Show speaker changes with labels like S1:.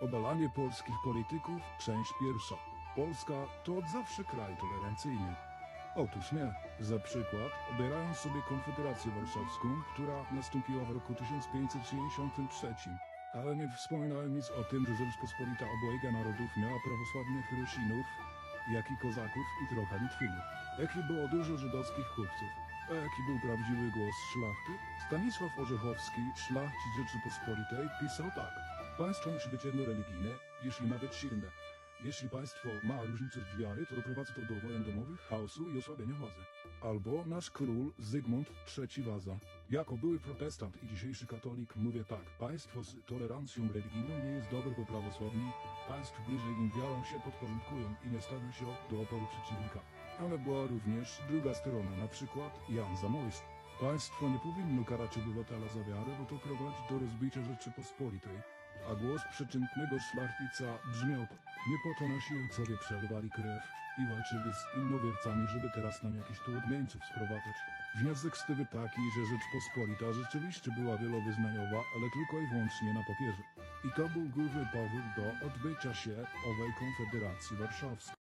S1: Obalanie polskich polityków, część pierwsza. Polska to od zawsze kraj tolerancyjny. Otóż nie. Za przykład, obierając sobie Konfederację Warszawską, która nastąpiła w roku 1563. Ale nie wspominałem nic o tym, że Rzeczpospolita obojga narodów miała prawosławnych Rusinów, jak i Kozaków i trochę Litwinów. Jaki było dużo żydowskich chłopców. A jaki był prawdziwy głos szlachty? Stanisław Orzechowski, szlachcic Rzeczypospolitej, pisał tak. Państwo musi być jednoreligijne, jeśli ma być silne. Jeśli państwo ma różnicę wiary, to doprowadzi to do wojen domowych, chaosu i osłabienia władzy. Albo nasz król Zygmunt III Waza. Jako były protestant i dzisiejszy katolik mówię tak. Państwo z tolerancją religijną nie jest dobre, bo prawosławni państw bliżej im wiarą się podporządkują i nie stawią się do oporu przeciwnika. Ale była również druga strona, na przykład Jan Zamojski. Państwo nie powinno karać obywatela za wiarę, bo to prowadzi do rozbicia Rzeczypospolitej. A głos przeciętnego szlachcica brzmiał. Nie po to nasi ojcowie przerwali krew i walczyli z innowiercami, żeby teraz nam jakichś tu odmieńców sprowadzać. Wniosek z tego taki, że Rzeczpospolita rzeczywiście była wielowyznaniowa, ale tylko i wyłącznie na papierze. I to był główny powód do odbycia się owej konfederacji warszawskiej.